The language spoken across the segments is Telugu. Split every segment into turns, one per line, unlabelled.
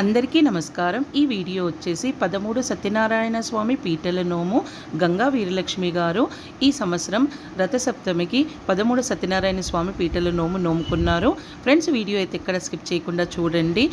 అందరికీ నమస్కారం. ఈ వీడియో వచ్చేసి పదమూడు సత్యనారాయణ స్వామి పీటల నోము గంగా వీరలక్ష్మి గారు ఈ సంవత్సరం రథసప్తమికి పదమూడు సత్యనారాయణ స్వామి పీటల నోము నోముకున్నారు. ఫ్రెండ్స్ వీడియో అయితే ఎక్కడ స్కిప్ చేయకుండా చూడండి.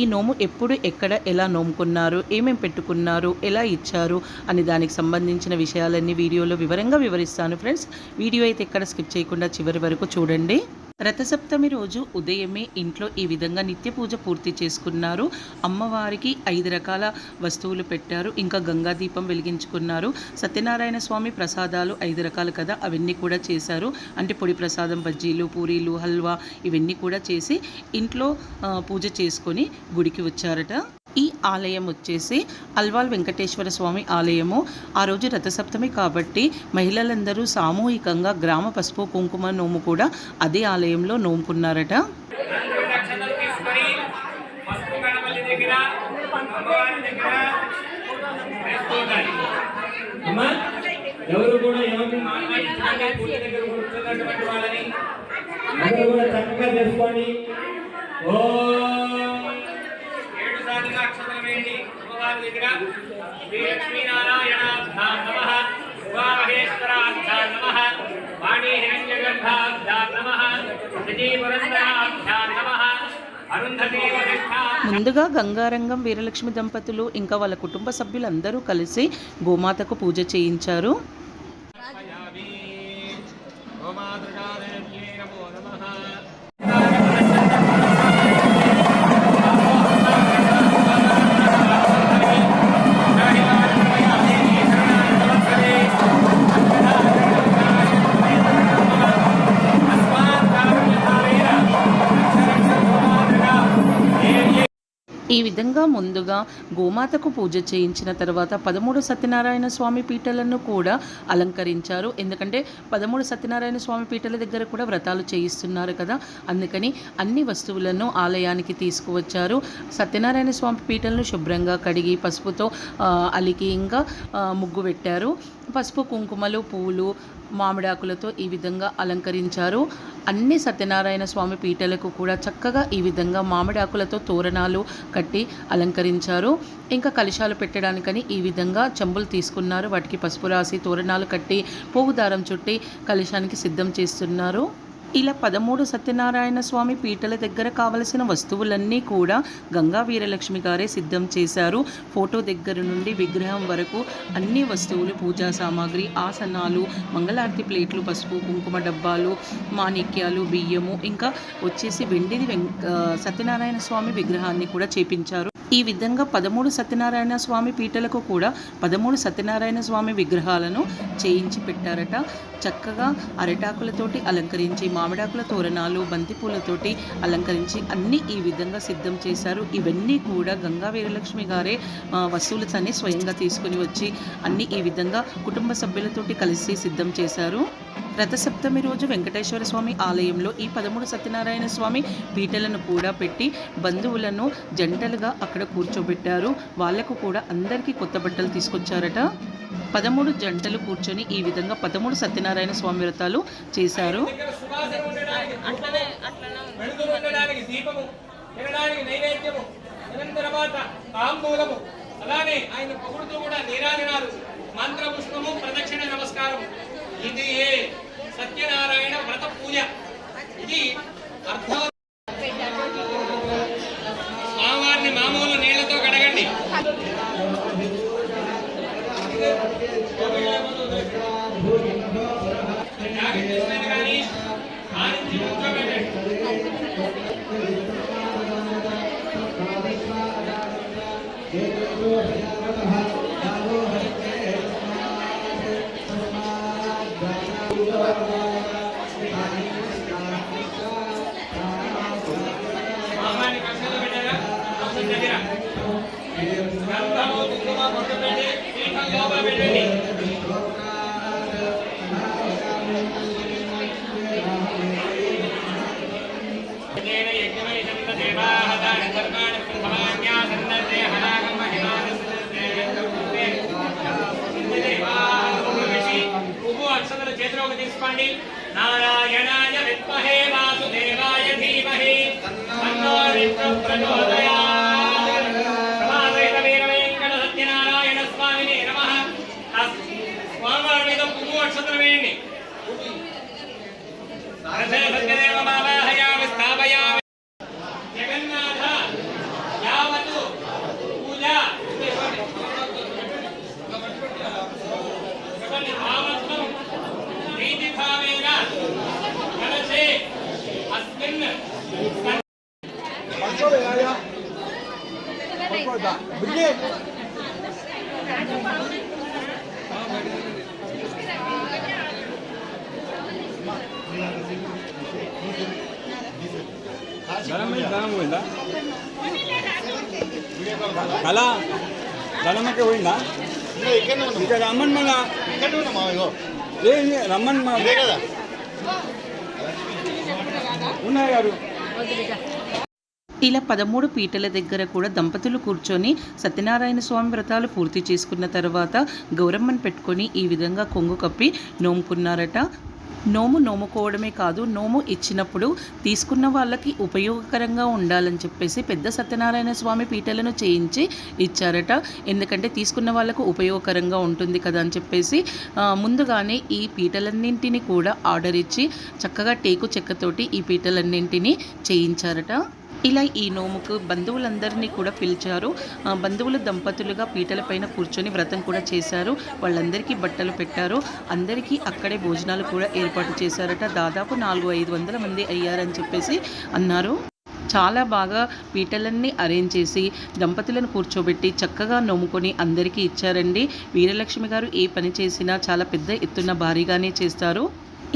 ఈ నోము ఎప్పుడు ఎక్కడ ఎలా నోముకున్నారు ఏమేం పెట్టుకున్నారు ఎలా ఇచ్చారు అని దానికి సంబంధించిన విషయాలన్నీ వీడియోలో వివరంగా వివరిస్తాను. ఫ్రెండ్స్ వీడియో అయితే ఎక్కడ స్కిప్ చేయకుండా చివరి వరకు చూడండి. రథసప్తమి రోజు ఉదయమే ఇంట్లో ఈ విధంగా నిత్య పూజ పూర్తి చేసుకున్నారు. అమ్మవారికి ఐదు రకాల వస్తువులు పెట్టారు. ఇంకా గంగా దీపం వెలిగించుకున్నారు. సత్యనారాయణ స్వామి ప్రసాదాలు ఐదు రకాలు కదా అవన్నీ కూడా చేశారు. అంటే పొడి ప్రసాదం బజ్జీలు పూరీలు హల్వా ఇవన్నీ కూడా చేసి ఇంట్లో పూజ చేసుకొని గుడికి వచ్చారట. ఈ ఆలయం వచ్చేసి అల్వాల్ వెంకటేశ్వర స్వామి ఆలయము. ఆ రోజు రథసప్తమి కాబట్టి మహిళలందరూ సామూహికంగా గ్రామ పసుపు కుంకుమ నోము కూడా అదే ఆలయంలో నోముకున్నారట.
ఓ దగ్గర శ్రీ లక్ష్మీనారాయణాభ్యాం నమః నమః వాణీ హిరణ్యగర్భాభ్యాం నమః సజీవరంధ్రాభ్యాం
ముందుగా గంగారంగం వీరలక్ష్మి దంపతులు ఇంకా వాళ్ళ కుటుంబ సభ్యులందరూ కలిసి గోమాతకు పూజ చేయించారు
సమర్పయామి. గోమాతృకాదేవ్యై నమో నమః
విధంగా ముందుగా గోమాతకు పూజ చేయించిన తర్వాత పదమూడు సత్యనారాయణ స్వామి పీటలను కూడా అలంకరించారు. ఎందుకంటే పదమూడు సత్యనారాయణ స్వామి పీటల దగ్గర కూడా వ్రతాలు చేయిస్తున్నారు కదా. అందుకని అన్ని వస్తువులను ఆలయానికి తీసుకువచ్చారు. సత్యనారాయణ స్వామి పీటలను శుభ్రంగా కడిగి పసుపుతో అలికి ఇంకా ముగ్గు పెట్టారు. పసుపు కుంకుమలు పూలు మామిడాకులతో ఈ విధంగా అలంకరించారు. అన్ని సత్యనారాయణ స్వామి పీటలకు కూడా చక్కగా ఈ విధంగా మామిడాకులతో తోరణాలు కట్టి అలంకరించారు. ఇంకా కలశాలు పెట్టడానికని ఈ విధంగా చెంబులు తీసుకున్నారు. వాటికి పసుపు రాసి తోరణాలు కట్టి పోగుదారం చుట్టి కలశానికి సిద్ధం చేస్తున్నారు. ఇలా పదమూడు సత్యనారాయణ స్వామి పీటల దగ్గర కావలసిన వస్తువులన్నీ కూడా గంగా వీరలక్ష్మి గారే సిద్ధం చేశారు. ఫోటో దగ్గర నుండి విగ్రహం వరకు అన్ని వస్తువులు పూజా సామాగ్రి ఆసనాలు మంగళారతి ప్లేట్లు పసుపు కుంకుమ డబ్బాలు మాణిక్యాలు బియ్యము ఇంకా వచ్చేసి వెండిది వెంక సత్యనారాయణ స్వామి విగ్రహాన్ని కూడా చేపించారు. ఈ విధంగా పదమూడు సత్యనారాయణ స్వామి పీటలకు కూడా పదమూడు సత్యనారాయణ స్వామి విగ్రహాలను చేయించి పెట్టారట. చక్కగా అరిటాకులతోటి అలంకరించి మామిడాకుల తోరణాలు బంతిపూలతోటి అలంకరించి అన్నీ ఈ విధంగా సిద్ధం చేశారు. ఇవన్నీ కూడా గంగా వీరలక్ష్మి గారే వస్తువులతోనే స్వయంగా తీసుకుని వచ్చి అన్నీ ఈ విధంగా కుటుంబ సభ్యులతోటి కలిసి సిద్ధం చేశారు. రథసప్తమి రోజు వెంకటేశ్వర స్వామి ఆలయంలో ఈ పదమూడు సత్యనారాయణ స్వామి పీటలను కూడా పెట్టి బంధువులను జంటలుగా అక్కడ కూర్చోబెట్టారు. వాళ్ళకు కూడా అందరికీ కొత్త బట్టలు తీసుకొచ్చారట. పదమూడు జంటలు కూర్చొని ఈ విధంగా పదమూడు సత్యనారాయణ స్వామి వ్రతాలు చేశారు.
అలానే ఆయన పొగుడుతూ కూడా నీరాజనాలు మంత్ర పుష్పము ప్రదక్షిణ నమస్కారం ఇది ఏ సత్యనారాయణ వ్రత ప్రచోదయామి నారాయణాయ విద్మహే వాసుదేవాయ ధీమహి. తన్నో విష్ణు ప్రచోదయాత్ ప్రభాసైత వీర వెంకట సత్యనారాయణ స్వామిని నమః. స్వామివారి మీద పువ్వు అక్షతలు సత్యదేవ
బాబా ధనం పోయిందా కళ ధనమకే పోయిందా
ఇంకా ఇక్కడనే ఉన్నాం
ఇక రమ్మని మళ్ళా
ఇక్కడనే ఉన్నాం మా ఇగో
ఏ రమ్మని మా
ఇదే కదా
ఉన్నాయి గారు
ఇలా పదమూడు పీటల దగ్గర కూడా దంపతులు కూర్చొని సత్యనారాయణ స్వామి వ్రతాలు పూర్తి చేసుకున్న తర్వాత గౌరమ్మను పెట్టుకొని ఈ విధంగా కొంగు కప్పి నోముకున్నారట. నోము నోముకోవడమే కాదు నోము ఇచ్చినప్పుడు తీసుకున్న వాళ్ళకి ఉపయోగకరంగా ఉండాలని చెప్పేసి పెద్ద సత్యనారాయణ స్వామి పీటలను చేయించి ఇచ్చారట. ఎందుకంటే తీసుకున్న వాళ్ళకు ఉపయోగకరంగా ఉంటుంది కదా అని చెప్పేసి ముందుగానే ఈ పీటలన్నింటినీ కూడా ఆర్డర్ ఇచ్చి చక్కగా టేకు చెక్కతోటి ఈ పీటలన్నింటినీ చేయించారట. ఇలా ఈ నోముకు బంధువులందరినీ కూడా పిలిచారు. బంధువులు దంపతులుగా పీటలపైన కూర్చొని వ్రతం కూడా చేశారు. వాళ్ళందరికీ బట్టలు పెట్టారు. అందరికీ అక్కడే భోజనాలు కూడా ఏర్పాటు చేశారట. దాదాపు నాలుగు ఐదు వందల మంది అయ్యారని చెప్పేసి అన్నారు. చాలా బాగా పీటలన్నీ అరేంజ్ చేసి దంపతులను కూర్చోబెట్టి చక్కగా నోముకొని అందరికీ ఇచ్చారండి. వీరలక్ష్మి గారు ఏ పని చేసినా చాలా పెద్ద ఎత్తున భారీగానే చేస్తారు.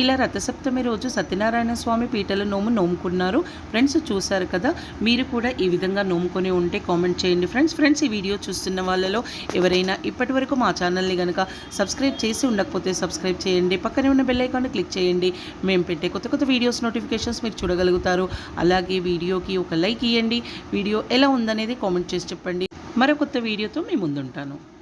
ఇలా రథసప్తమి రోజు సత్యనారాయణ స్వామి పీటల నోము నోముకున్నారు. ఫ్రెండ్స్ చూశారు కదా మీరు కూడా ఈ విధంగా నోముకొని ఉంటే కామెంట్ చేయండి. ఫ్రెండ్స్ ఫ్రెండ్స్ ఈ వీడియో చూస్తున్న వాళ్ళలో ఎవరైనా ఇప్పటి వరకు మా ఛానల్ని కనుక సబ్స్క్రైబ్ చేసి ఉండకపోతే సబ్స్క్రైబ్ చేయండి. పక్కనే ఉన్న బెల్లైకాన్ని క్లిక్ చేయండి. మేము పెట్టే కొత్త కొత్త వీడియోస్ నోటిఫికేషన్స్ మీరు చూడగలుగుతారు. అలాగే వీడియోకి ఒక లైక్ ఇవ్వండి వీడియో ఎలా ఉందనేది కామెంట్ చేసి చెప్పండి. మరో కొత్త వీడియోతో మేము ముందుంటాను.